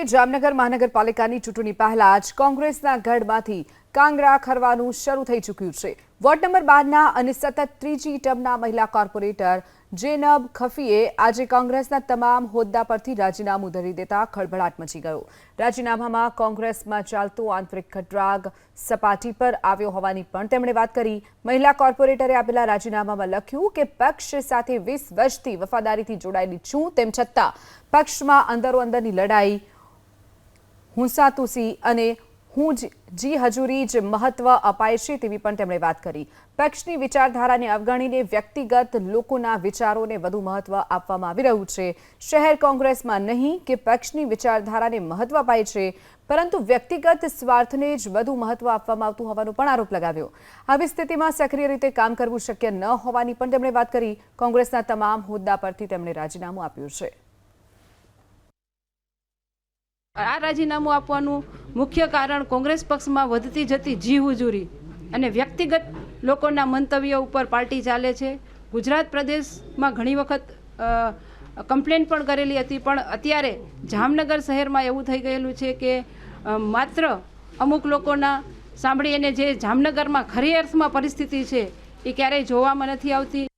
કરીએ જામનગર મહાનગરપાલિકાની ચૂંટણી પહેલા જ કોંગ્રેસના ગઢમાંથી કાંગરા ખરવાનું શરૂ થઈ ચૂક્યું છે. વોર્ડ નંબર બારના અને સતત ત્રીજી ટર્મના મહિલા કોર્પોરેટર જેનબ ખફીએ આજે કોંગ્રેસના તમામ હોદ્દા પરથી રાજીનામું ધરી દેતા ખળભળાટ મચી ગયો. રાજીનામામાં કોંગ્રેસમાં ચાલતો આંતરિક ખટરાગ સપાટી પર આવ્યો હોવાની પણ તેમણે વાત કરી. મહિલા કોર્પોરેટરે આપેલા રાજીનામામાં લખ્યું કે પક્ષ સાથે વીસ વર્ષથી વફાદારીથી જોડાયેલી છું તેમ છતાં પક્ષમાં અંદરો અંદરની હુંસાતુસી અને હું જી હજુરી જ મહત્વ અપાય છે તેવી પણ તેમણે વાત કરી. પક્ષની વિચારધારાને અવગણીને વ્યક્તિગત લોકોના વિચારોને વધુ મહત્વ આપવામાં આવી રહ્યું છે. શહેર કોંગ્રેસમાં નહીં કે પક્ષની વિચારધારાને મહત્વ અપાય છે, પરંતુ વ્યક્તિગત સ્વાર્થને જ વધુ મહત્વ આપવામાં આવતું હોવાનો પણ આરોપ લગાવ્યો. આવી સ્થિતિમાં સક્રિય રીતે કામ કરવું શક્ય ન હોવાની પણ તેમણે વાત કરી. કોંગ્રેસના તમામ હોદ્દા પરથી તેમણે રાજીનામું આપ્યું છે. આ રાજીનામું આપવાનું મુખ્ય કારણ કોંગ્રેસ પક્ષમાં વધતી જતી જી હુજુરી અને વ્યક્તિગત લોકોના મંતવ્યો ઉપર પાર્ટી ચાલે છે. ગુજરાત પ્રદેશમાં ઘણી વખત કમ્પ્લેન પણ કરેલી હતી, પણ અત્યારે જામનગર શહેરમાં એવું થઈ ગયેલું છે કે માત્ર અમુક લોકોના સાંભળી અને જે જામનગરમાં ખરી અર્થમાં પરિસ્થિતિ છે, એ ક્યારેય જોવામાં નથી આવતી.